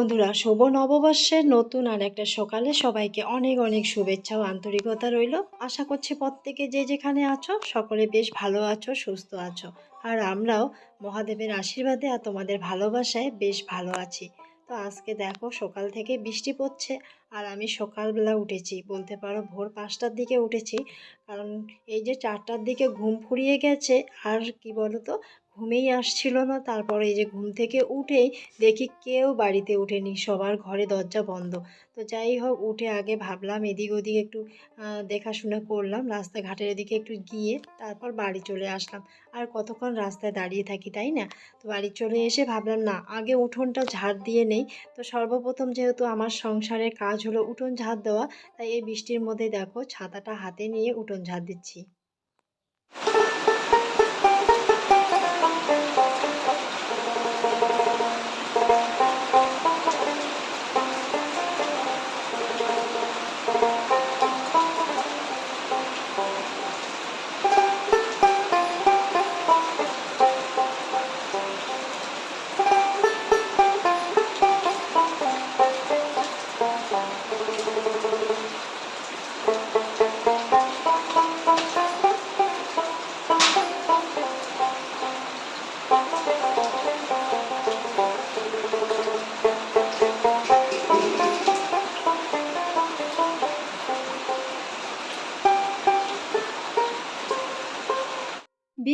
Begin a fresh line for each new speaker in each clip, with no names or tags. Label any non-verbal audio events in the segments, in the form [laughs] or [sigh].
বন্ধুরা, শুভ নববর্ষের নতুন আর একটা সকালে সবাইকে অনেক অনেক শুভেচ্ছা ও আন্তরিকতা রইল। আশা করছি প্রত্যেকে যে যেখানে আছো, সকলে বেশ ভালো আছো, সুস্থ আছো। আর আমরাও মহাদেবের আশীর্বাদে আর তোমাদের ভালোবাসায় বেশ ভালো আছি। তো আজকে দেখো, সকাল থেকে বৃষ্টি পড়ছে আর আমি সকালবেলা উঠেছি। বলতে পারো ভোর পাঁচটার দিকে উঠেছি। কারণ এই যে চারটার দিকে ঘুম ফুরিয়ে গেছে, আর কি বলো তো ঘুমেই আসছিল না। তারপরে এই যে ঘুম থেকে উঠেই দেখি কেউ বাড়িতে উঠেনি, সবার ঘরে দরজা বন্ধ। তো যাই হোক, উঠে আগে ভাবলাম এদিক ওদিক একটু দেখাশোনা করলাম, রাস্তাঘাটের এদিকে একটু গিয়ে তারপর বাড়ি চলে আসলাম। আর কতক্ষণ রাস্তায় দাঁড়িয়ে থাকি, তাই না? তো বাড়ি চলে এসে ভাবলাম, না, আগে উঠোনটা ঝাড় দিয়ে নেই। তো সর্বপ্রথম যেহেতু আমার সংসারের কাজ হলো উঠোন ঝাড় দেওয়া, তাই এই বৃষ্টির মধ্যে দেখো, ছাতাটা হাতে নিয়ে উঠোন ঝাড় দিচ্ছি।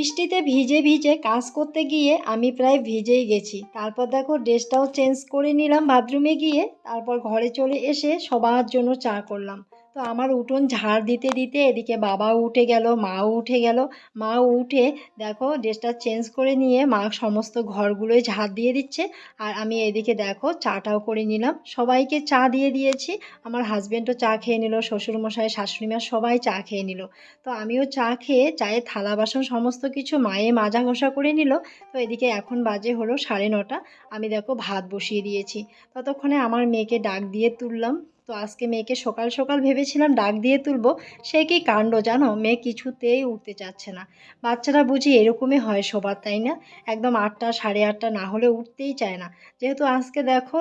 বৃষ্টিতে ভিজে ভিজে কাজ করতে গিয়ে আমি প্রায় ভিজেই গেছি। তারপর দেখো ড্রেসটাও চেঞ্জ করে নিলাম বাথরুমে গিয়ে, তারপর ঘরে চলে এসে সবার জন্য চা করলাম। তো আমার উঠোন ঝাড় দিতে দিতে এদিকে বাবাও উঠে গেল মাও উঠে গেল। মাও উঠে দেখো ড্রেসটা চেঞ্জ করে নিয়ে মা সমস্ত ঘরগুলোই ঝাড় দিয়ে দিচ্ছে। আর আমি এদিকে দেখো চাটাও করে নিলাম। সবাইকে চা দিয়ে দিয়েছি। আমার হাজব্যান্ডও চা খেয়ে নিল, শ্বশুরমশাই, শাশুড়িমা সবাই চা খেয়ে নিল। তো আমিও চা খেয়ে চায়ের থালা, বাসন সমস্ত কিছু মায়ে মাজা ঘষা করে নিল। তো এদিকে এখন বাজে হলো সাড়ে নটা। আমি দেখো ভাত বসিয়ে দিয়েছি। ততক্ষণে আমার মেয়েকে ডাক দিয়ে তুললাম। তো আজকে মেয়েকে সকাল সকাল ভেবেছিলাম ডাক দিয়ে তুলবো, সে কি কাণ্ড জানো? মেয়ে কিছুতেই উঠতে চাচ্ছে না। বাচ্চারা বুঝি এরকমই হয় সবার, তাই না? একদম আটটা, সাড়ে আটটা না হলে উঠতেই চায় না। যেহেতু আজকে দেখো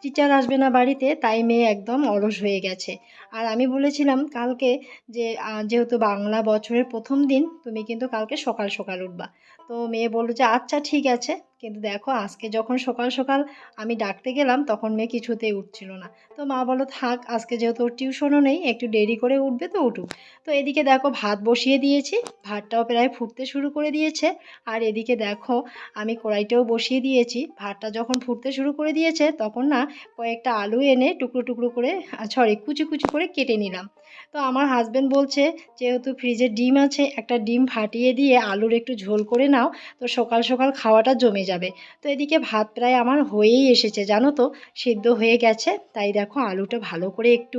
টিচার আসবে না বাড়িতে, তাই মেয়ে একদম অলস হয়ে গেছে। আর আমি বলেছিলাম কালকে যে যেহেতু বাংলা বছরের প্রথম দিন, তুমি কিন্তু কালকে সকাল সকাল উঠবা। তো মেয়ে বলল যে আচ্ছা ঠিক আছে। কিন্তু দেখো, আজকে যখন সকাল সকাল আমি ডাকতে গেলাম, তখন মেয়ে কিছুতেই উঠছিল না। তো মা বলো থাক, আজকে যেহেতু ওর টিউশনও নেই, একটু দেরি করে উঠবে তো উঠুক। তো এদিকে দেখো, ভাত বসিয়ে দিয়েছি, ভাতটাও প্রায় ফুটতে শুরু করে দিয়েছে। আর এদিকে দেখো, আমি কড়াইটাও বসিয়ে দিয়েছি, ভাতটা যখন ফুটতে শুরু করে দিয়েছে, তখন না কয়েকটা আলু এনে টুকরো টুকরো করে সরি, কুচি কুচি করে কেটে নিলাম। তো আমার হাজব্যান্ড বলছে, যেহেতু ফ্রিজে ডিম আছে, একটা ডিম ফাটিয়ে দিয়ে আলুর একটু ঝোল করে নাও, তো সকাল সকাল খাওয়াটা জমে যাবে। তো এদিকে ভাত প্রায় আমার হয়েই এসেছে, জানো তো? সিদ্ধ হয়ে গেছে, তাই দেখো আলুটা ভালো করে একটু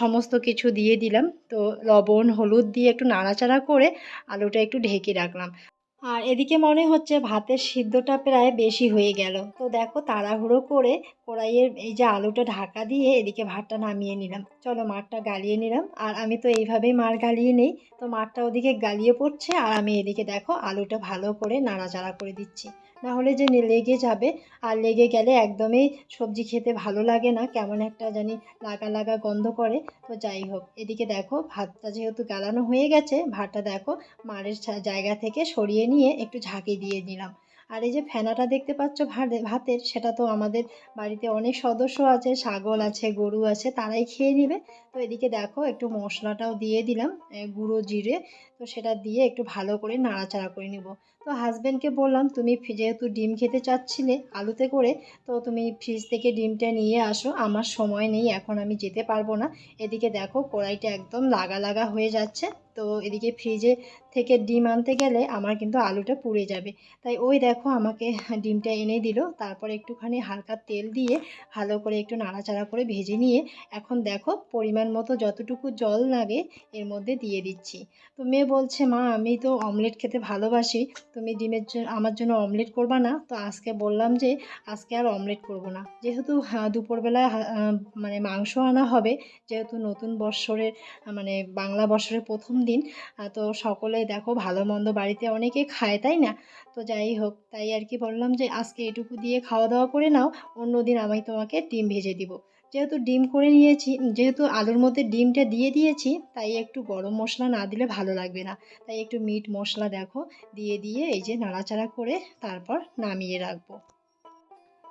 সমস্ত কিছু দিয়ে দিলাম। তো লবণ, হলুদ দিয়ে একটু নাড়াচাড়া করে আলুটা একটু ঢেকে রাখলাম। আর এদিকে মনে হচ্ছে ভাতের সিদ্ধটা প্রায় বেশি হয়ে গেল। তো দেখো তাড়াহুড়ো করে কড়াইয়ের এই যে আলুটা ঢাকা দিয়ে এদিকে ভাতটা নামিয়ে নিলাম। চলো মাঠটা গালিয়ে নিলাম। আর আমি তো এইভাবেই মার গালিয়ে নেই। তো মাঠটা ওদিকে গালিয়ে পড়ছে। আর আমি এদিকে দেখো আলুটা ভালো করে নাড়াচাড়া করে দিচ্ছি। না হলে যে লেগে যাবে, আর লেগে গেলে একদমই সবজি খেতে ভালো লাগে না, কেমন একটা জানি লাগা লাগা গন্ধ করে। তো যাই হোক, এদিকে দেখো ভাতটা যেহেতু গালানো হয়ে গেছে, ভাতটা দেখো মারের জায়গা থেকে সরিয়ে নিয়ে একটু ঝাঁকি দিয়ে নিলাম। আর এই যে ফেনাটা দেখতে পাচ্ছ ভাতে- ভাতের, সেটা তো আমাদের বাড়িতে অনেক সদস্য আছে, ছাগল আছে, গরু আছে, তারাই খেয়ে নেবে। তো এদিকে দেখো একটু মশলাটাও দিয়ে দিলাম গুঁড়ো জিরে, তো সেটা দিয়ে একটু ভালো করে নাড়াচাড়া করে নিব। তো হাজব্যান্ডকে বললাম, তুমি যেহেতু ডিম খেতে চাচ্ছিলে আলুতে করে, তো তুমি ফ্রিজ থেকে ডিমটা নিয়ে আসো, আমার সময় নেই, এখন আমি যেতে পারব না। এদিকে দেখো কড়াইটা একদম লাগা লাগা হয়ে যাচ্ছে, তো এদিকে ফ্রিজে থেকে ডিম আনতে গেলে আমার কিন্তু আলুটা পুড়ে যাবে। তাই ওই দেখো আমাকে [laughs] ডিমটা এনে দিল, তারপর একটুখানি হালকা তেল দিয়ে ভালো করে একটু নাড়াচাড়া করে ভেজে নিয়ে এখন দেখো পরিমাণ মতো যতটুকু জল লাগে এর মধ্যে দিয়ে দিচ্ছি। তো মেয়ে বলছে, মা, আমি তো অমলেট খেতে ভালোবাসি। তুমি ডিমের জন্য, আমার জন্য অমলেট করবা না। তো আজকে বললাম যে, আজকে আর অমলেট করব না। যেহেতু দুপুরবেলা মানে মাংস আনা হবে, যেহেতু নতুন বৎসরের মানে বাংলা বৎসরের প্রথম দিন তো সকলে দেখো ভালো মন্দ বাড়িতে অনেকে খায়, তাই না? তো যাই হোক, তাই আর কি বললাম যে, আজকে এটুকু দিয়ে খাওয়া দাওয়া করে নাও অন্য দিন আমি তোমাকে ডিম ভেজে দিব। যেহেতু ডিম করে নিয়েছি, যেহেতু আলুর মধ্যে ডিমটা দিয়ে দিয়েছি, তাই একটু গরম মশলা না দিলে ভালো লাগবে না। তাই একটু মিট মশলা দেখো, দিয়ে দিয়ে এই যে নাড়াচাড়া করে তারপর নামিয়ে রাখব।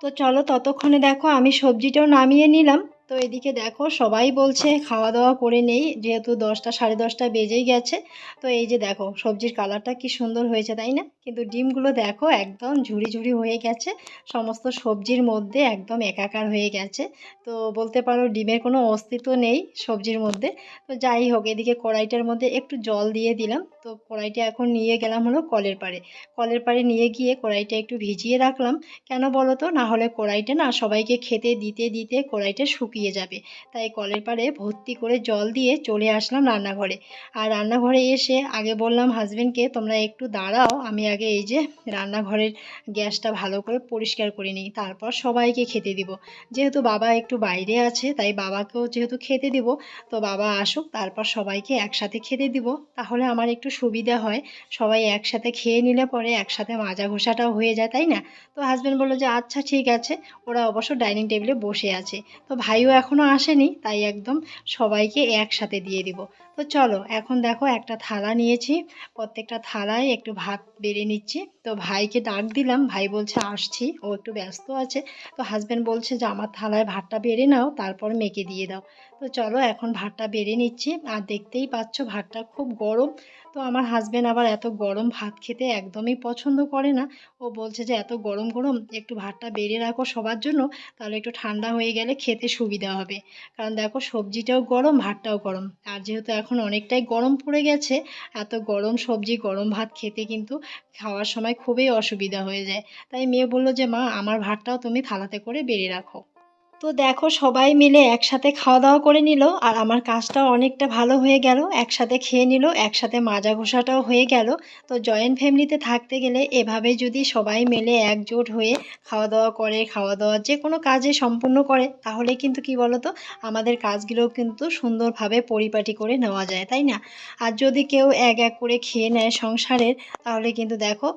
তো চলো ততক্ষণে দেখো আমি সবজিটাও নামিয়ে নিলাম। তো এদিকে দেখো, সবাই বলছে খাওয়া দাওয়া করে নেই, যেহেতু দশটা, সাড়ে দশটা বেজেই গেছে। তো এই যে দেখো, সবজির কালারটা কি সুন্দর হয়েছে, তাই না? কিন্তু ডিমগুলো দেখো, একদম ঝুড়ি ঝুড়ি হয়ে গেছে। সমস্ত সবজির মধ্যে একদম একাকার হয়ে গেছে। তো বলতে পারো, ডিমের কোনো অস্তিত্ব নেই সবজির মধ্যে। তো যাই হোক, এদিকে কড়াইটার মধ্যে একটু জল দিয়ে দিলাম। তো কড়াইটা এখন নিয়ে গেলাম হলো কলের পাড়ে। কলের পাড়ে নিয়ে গিয়ে কড়াইটা একটু ভিজিয়ে রাখলাম। কেন বলো তো? না হলে কড়াইটা না সবাইকে খেতে দিতে দিতে কড়াইটা শুকিয়ে যাবে। তাই কলের পাড়ে ভর্তি করে জল দিয়ে চলে আসলাম রান্নাঘরে। আর রান্নাঘরে এসে আগে বললাম হাজবেন্ডকে তোমরা একটু দাঁড়াও, আমি আগে এই যে রান্নাঘরের গ্যাসটা ভালো করে পরিষ্কার করে নিই, তারপর সবাইকে খেতে দিব। যেহেতু বাবা একটু বাইরে আছে, তাই বাবাকেও যেহেতু খেতে দিব, তো বাবা আসুক, তারপর সবাইকে একসাথে খেতে দিব। তাহলে আমার একটু সুবিধা হয়, সবাই একসাথে খেয়ে নিলে পরে একসাথে মাজা ঘষাটাও হয়ে যায়, তাই না? তো হাজব্যান্ড বলল যে আচ্ছা ঠিক আছে। ওরা অবশ্য ডাইনিং টেবিলে বসে আছে। তো ভাইও এখনও আসেনি তাই একদম সবাইকে একসাথে দিয়ে দিব। তো চলো, এখন দেখো একটা থালা নিয়েছি। প্রত্যেকটা থালায় একটু ভাত বেড়ে নিচ্ছি। তো ভাইকে ডাক দিলাম, ভাই বলছে আসছি, ও একটু ব্যস্ত আছে। তো হাজব্যান্ড বলছে যে, আমার থালায় ভাতটা বেড়ে নাও, তারপর মেখে দিয়ে দাও। তো চলো, এখন ভাতটা বেড়ে নিচ্ছি। আর দেখতেই পাচ্ছ, ভাতটা খুব গরম। তো আমার হাজব্যান্ড আবার এত গরম ভাত খেতে একদমই পছন্দ করে না। ও বলছে যে, এত গরম গরম, একটু ভাতটা বেড়ে রাখো সবার জন্য, তাহলে একটু ঠান্ডা হয়ে গেলে খেতে সুবিধা হবে। কারণ দেখো, সবজিটাও গরম, ভাতটাও গরম। আর যেহেতু এখন অনেকটাই গরম পড়ে গেছে। এত গরম সবজি, গরম ভাত খেতে কিন্তু খাওয়ার সময় খুবই অসুবিধা হয়ে যায়। তাই মেয়ে বলল যে, মা, আমার ভাতটাও তুমি থালাতে করে বেড়ে রাখো। তো দেখো, সবাই মিলে একসাথে খাওয়া দাওয়া করে নিল আর আমার কাজটাও অনেকটা ভালো হয়ে গেল। একসাথে খেয়ে নিল, একসাথে মাজা ঘোষাটাও হয়ে গেল। তো জয়েন্ট ফ্যামিলিতে থাকতে গেলে এভাবে যদি সবাই মিলে একজোট হয়ে খাওয়া দাওয়া করে খাওয়া দাওয়া যে কোনো কাজে সম্পূর্ণ করে, তাহলে কিন্তু কি বলতো, আমাদের কাজগুলো কিন্তু সুন্দরভাবে পরিপাটি করে নেওয়া যায়, তাই না? আর যদি কেউ এক এক করে খেয়ে নেয় সংসারের, তাহলে কিন্তু দেখো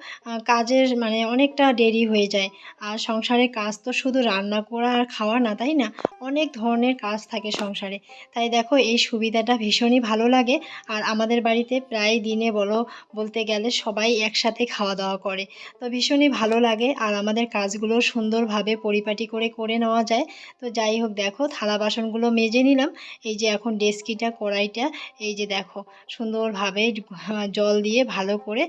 কাজের মানে অনেকটা দেরি হয়ে যায়। আর সংসারের কাজ তো শুধু রান্না করা আর খাওয়া না তাই না? অনেক ধরনের কাজ থাকে সংসারে। তাই দেখো, এই সুবিধাটা ভীষণই ভালো লাগে। আর আমাদের বাড়িতে প্রায় দিনে বলো, বলতে গেলে সবাই একসাথে খাওয়া দাওয়া করে। তো ভীষণই ভালো লাগে। আর আমাদের কাজগুলো সুন্দরভাবে পরিপাটি করে করে নেওয়া যায়। তো যাই হোক, দেখো, থালা বাসনগুলো মেজে নিলাম। এই যে এখন ডেস্কিটা, কড়াইটা, এই যে দেখো, সুন্দরভাবে জল দিয়ে ভালো করে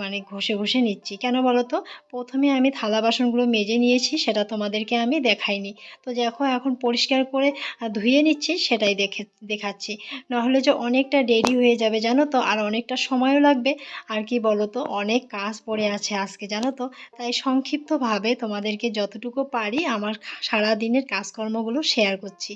মানে ঘষে ঘষে নিচ্ছি। কেন বলো তো? প্রথমে আমি থালা বাসনগুলো মেজে নিয়েছি, সেটা তোমাদেরকে আমি দেখাইনি। তো দেখো এখন পরিষ্কার করে ধুয়ে নিচ্ছি, সেটাই দেখে, দেখাচ্ছি। নাহলে যে অনেকটা দেরি হয়ে যাবে, জানো তো? আর অনেকটা সময়ও লাগবে। আর কি বলো তো অনেক কাজ পড়ে আছে আজকে, জানো তো? তাই সংক্ষিপ্তভাবে তোমাদেরকে যতটুকু পারি আমার সারা দিনের কাজকর্মগুলো শেয়ার করছি।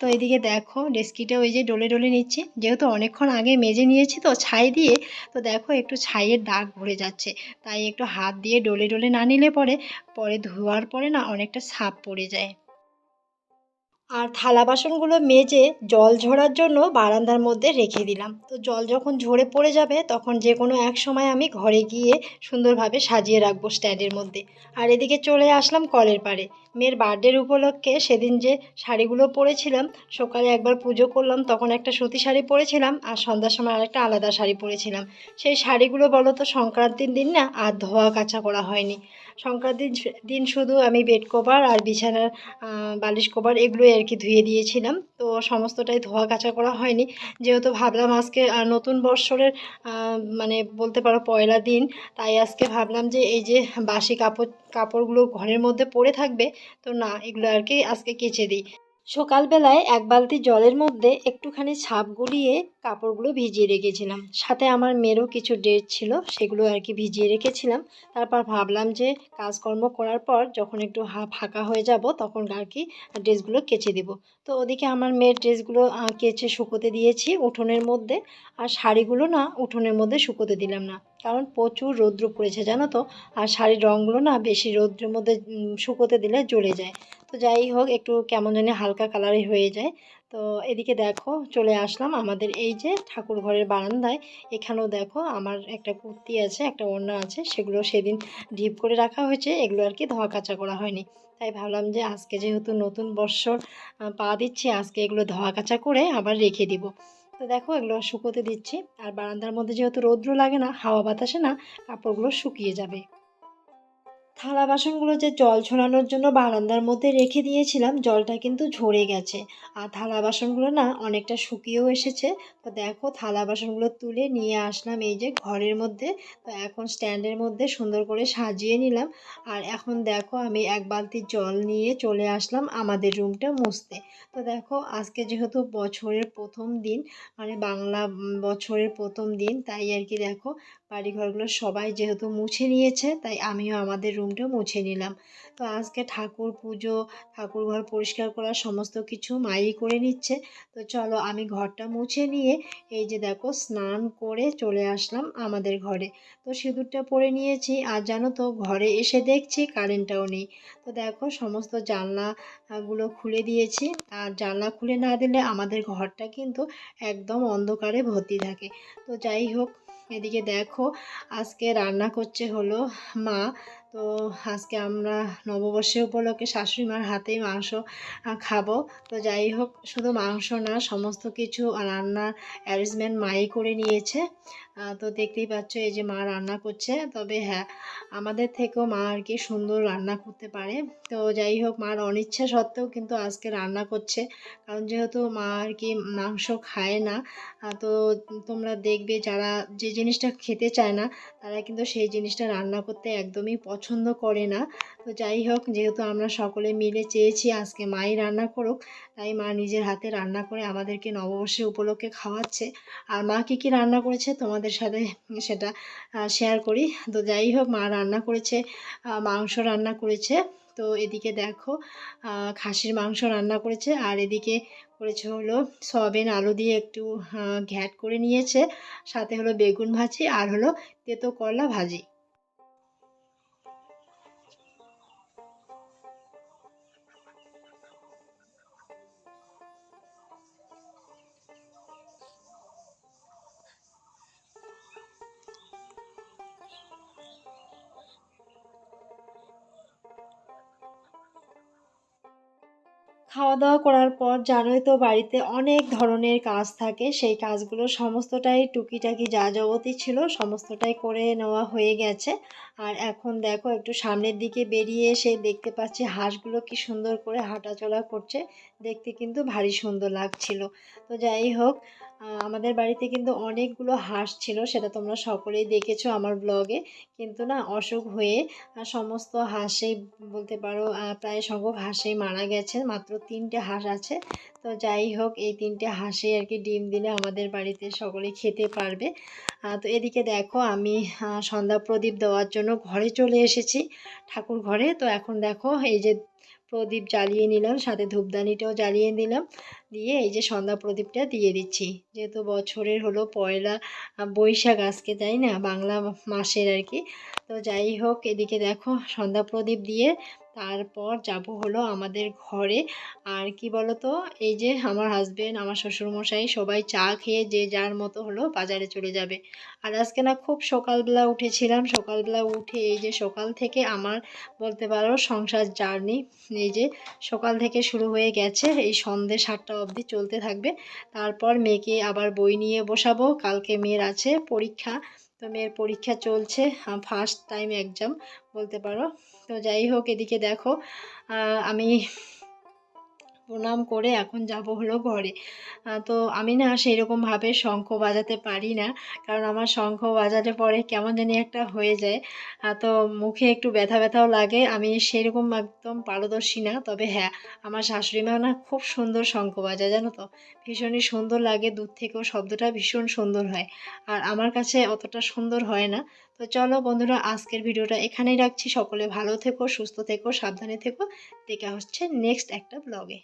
তো এদিকে দেখো, ডেস্কিটা ওই যে ডলে ডলে নিচ্ছি। যেহেতু অনেকক্ষণ আগে মেজে নিয়েছি তো ছাই দিয়ে, তো দেখো একটু ছাইয়ের দাগ ভরে যাচ্ছে। তাই একটু হাত দিয়ে ডলে ডলে না নিলে পরে পরে ধোয়ার পরে না অনেকটা ছাপ পড়ে যায়। আর থালা বাসনগুলো মেজে জল ঝরার জন্য বারান্দার মধ্যে রেখে দিলাম। তো জল যখন ঝরে পড়ে যাবে, তখন যে কোনো এক সময় আমি ঘরে গিয়ে সুন্দরভাবে সাজিয়ে রাখব স্ট্যান্ডের মধ্যে। আর এদিকে চলে আসলাম কলের পাড়ে। মেয়ের বার্থডের উপলক্ষে সেদিন যে শাড়িগুলো পরেছিলাম, সকালে একবার পুজো করলাম, তখন একটা সুতি শাড়ি পরেছিলাম আর সন্ধ্যার সময় আরেকটা আলাদা শাড়ি পরেছিলাম। সেই শাড়িগুলো বলো তো, সংক্রান্তির দিন না আর ধোয়া কাচা করা হয়নি। সংক্রান্তির দিন শুধু আমি বেড কভার আর বিছানার বালিশ কভার এগুলোই আর কি ধুয়ে দিয়েছিলাম। তো সমস্তটাই ধোয়া কাচা করা হয়নি। যেহেতু ভাবলাম আজকে নতুন বৎসরের মানে বলতে পারো পয়লা দিন, তাই আজকে ভাবলাম যে এই যে বাসি কাপড়, কাপড়গুলো ঘরের মধ্যে পড়ে থাকবে, তো না, এগুলো আর কি আজকে কেচে দিই। সকালবেলায় এক বালতি জলের মধ্যে একটুখানি ছাপ গুলিয়ে কাপড়গুলো ভিজিয়ে রেখেছিলাম। সাথে আমার মেয়েরও কিছু ড্রেস ছিল, সেগুলো আর কি ভিজিয়ে রেখেছিলাম। তারপর ভাবলাম যে কাজকর্ম করার পর যখন একটু হা ফাঁকা হয়ে যাব, তখন আর কি ড্রেসগুলো কেচে দেব। তো ওদিকে আমার মেয়ের ড্রেসগুলো কেচে শুকোতে দিয়েছি উঠোনের মধ্যে। আর শাড়িগুলো না উঠোনের মধ্যে শুকোতে দিলাম না। কারণ প্রচুর রৌদ্র পড়েছে জানো তো, আর শাড়ির রঙগুলো না বেশি রৌদ্রের মধ্যে শুকোতে দিলে জ্বলে যায়। তো যাই হোক, একটু কেমন জানি হালকা কালারই হয়ে যায়। তো এদিকে দেখো, চলে আসলাম আমাদের এই যে ঠাকুর ঘরের বারান্দায়। এখানেও দেখো আমার একটা কুর্তি আছে, একটা ওড়না আছে, সেগুলো সেদিন ডিপ করে রাখা হয়েছে, এগুলো আর কি ধোয়া কাচা করা হয়নি। তাই ভাবলাম যে আজকে যেহেতু নতুন বৎসর পা দিচ্ছি, আজকে এগুলো ধোয়া কাচা করে আবার রেখে দিব। তো দেখো এগুলো শুকোতে দিচ্ছি, আর বারান্দার মধ্যে যেহেতু রৌদ্র লাগে না, হাওয়া বাতাসে না, কাপড়গুলো শুকিয়ে যাবে। থালা বাসনগুলো যে জল ছড়ানোর জন্য বারান্দার মধ্যে রেখে দিয়েছিলাম, জলটা কিন্তু ঝরে গেছে। আর থালা বাসনগুলো না অনেকটা শুকিয়েও এসেছে। তো দেখো থালা বাসনগুলো তুলে নিয়ে আসলাম এই যে ঘরের মধ্যে। তো এখন স্ট্যান্ডের মধ্যে সুন্দর করে সাজিয়ে নিলাম। আর এখন দেখো আমি এক বালতি জল নিয়ে চলে আসলাম আমাদের রুমটা মুছতে। তো দেখো আজকে যেহেতু বছরের প্রথম দিন মানে বাংলা বছরের প্রথম দিন, তাই আর কি দেখো বাড়িঘরগুলো সবাই যেহেতু মুছে নিয়েছে, তাই আমিও আমাদের রুমটা মুছে নিলাম। তো আজকে ঠাকুর পুজো, ঠাকুর ঘর পরিষ্কার করার সমস্ত কিছু মাই করে নিচ্ছে। তো চলো আমি ঘরটা মুছে নিয়ে এই যে দেখো স্নান করে চলে আসলাম আমাদের ঘরে। তো সিঁদুরটা পরে নিয়েছি, আর জানো তো ঘরে এসে দেখছি কারেন্টটাও নেই। তো দেখো সমস্ত জানলাগুলো খুলে দিয়েছি। আর জানলা খুলে না দিলে আমাদের ঘরটা কিন্তু একদম অন্ধকারে ভর্তি থাকে। তো যাই হোক এদিকে দেখো আজকে রান্না করছে হলো মা তো আজকে আমরা নববর্ষে উপলক্ষে শাশুড়ি মার হাতেই মাংস খাব। তো যাই হোক, শুধু মাংস না, সমস্ত কিছু রান্নার অ্যারেঞ্জমেন্ট মাই করে নিয়েছে। তো দেখতেই পাচ্ছ এই যে মা রান্না করছে। তবে হ্যাঁ আমাদের থেকেও মা আর কি সুন্দর রান্না করতে পারে। তো যাই হোক, মার অনিচ্ছা সত্ত্বেও কিন্তু আজকে রান্না করছে। কারণ যেহেতু মা আর কি মাংস খায় না তো তোমরা দেখবে যারা যে জিনিসটা খেতে চায় না, তারা কিন্তু সেই জিনিসটা রান্না করতে একদমই পছন্দ করে না। তো যাই হোক, যেহেতু আমরা সকলে মিলে চেয়েছি আজকে মাই রান্না করুক, তাই মা নিজের হাতে রান্না করে আমাদেরকে নববর্ষে উপলক্ষে খাওয়াচ্ছে। আর মা কী কী রান্না করেছে তোমাদের সাথে সেটা শেয়ার করি। তো যাই হোক, মা রান্না করেছে মাংস রান্না করেছে। তো এদিকে দেখো খাসির মাংস রান্না করেছে। আর এদিকে করেছে হলো সয়াবিন আলু দিয়ে একটু ঘ্যাট করে নিয়েছে। সাথে হলো বেগুন ভাজি আর হলো তেতো করলা ভাজি। খাওয়া দাওয়া করার পর জানোই তো বাড়িতে অনেক ধরনের কাজ থাকে, সেই কাজগুলো সমস্তটাই টুকিটাকি যা যাবতী ছিল সমস্তটাই করে নেওয়া হয়ে গেছে। আর এখন দেখো একটু সামনের দিকে বেরিয়ে এসে দেখতে পাচ্ছি হাঁসগুলো কি সুন্দর করে হাঁটাচলা করছে, দেখতে কিন্তু ভারী সুন্দর লাগছিল। তো যাই হোক আমাদের বাড়িতে কিন্তু অনেকগুলো হাঁস ছিল, সেটা তোমরা সকলেই দেখেছ আমার ব্লগে কিন্তু না, অসুখ হয়ে সমস্ত হাঁসেই বলতে পারো প্রায় সংখ্যক হাঁসেই মারা গেছে, মাত্র তিনটে হাঁস আছে। তো যাই হোক, এই তিনটে হাঁসে আর কি ডিম দিলে আমাদের বাড়িতে সকলে খেতে পারবে। তো এদিকে দেখো, আমি সন্ধ্যা প্রদীপ দেওয়ার জন্য ঘরে চলে এসেছি, ঠাকুর ঘরে। তো এখন দেখো, এই যে প্রদীপ জ্বালিয়ে নিলাম, সাথে ধূপদানিটাও জ্বালিয়ে নিলাম। দিয়ে এই যে সন্ধ্যা প্রদীপটা দিয়ে দিচ্ছি। যেহেতু বছরের হলো পয়লা বৈশাখ আজকে, তাই না? বাংলা মাসের আর কি। তো যাই হোক, এদিকে দেখো সন্ধ্যা প্রদীপ দিয়ে তারপর যাব হলো আমাদের ঘরে। আর কি বলতো, এই যে আমার হাজবেন্ড আমার শ্বশুরমশাই সবাই চা খেয়ে যে যার মতো হলো বাজারে চলে যাবে। আর আজকে না খুব সকালবেলা উঠেছিলাম। সকালবেলা উঠে এই যে সকাল থেকে আমার বলতে পারো সংসার জার্নি, এই যে সকাল থেকে শুরু হয়ে গেছে। এই সন্ধে সাতটা অবধি চলতে থাকবে। তারপর মেয়েকে আবার বই নিয়ে বসাবো। কালকে মেয়ের আছে পরীক্ষা। তো মেয়ের পরীক্ষা চলছে ফার্স্ট টাইম এক্সাম বলতে পারো। তো যাই হোক, এদিকে দেখো আমি প্রণাম করে এখন যাব হলো ঘরে। তো আমি না সেই রকমভাবে শঙ্খ বাজাতে পারি না, কারণ আমার শঙ্খ বাজাতে পরে কেমন জানি একটা হয়ে যায়। তো মুখে একটু ব্যথা ব্যথাও লাগে, আমি সেরকম একদম পারদর্শী না, তবে হ্যাঁ আমার শাশুড়ি মা না খুব সুন্দর শঙ্খ বাজায়, জানো তো? ভীষণই সুন্দর লাগে, দূর থেকেও শব্দটা ভীষণ সুন্দর হয়। আর আমার কাছে অতটা সুন্দর হয় না তো চলো বন্ধুরা, আজকের ভিডিওটা এখানেই রাখছি। সকলে ভালো থেকো, সুস্থ থেকো, সাবধানে থেকো। দেখা হচ্ছে নেক্সট একটা ব্লগে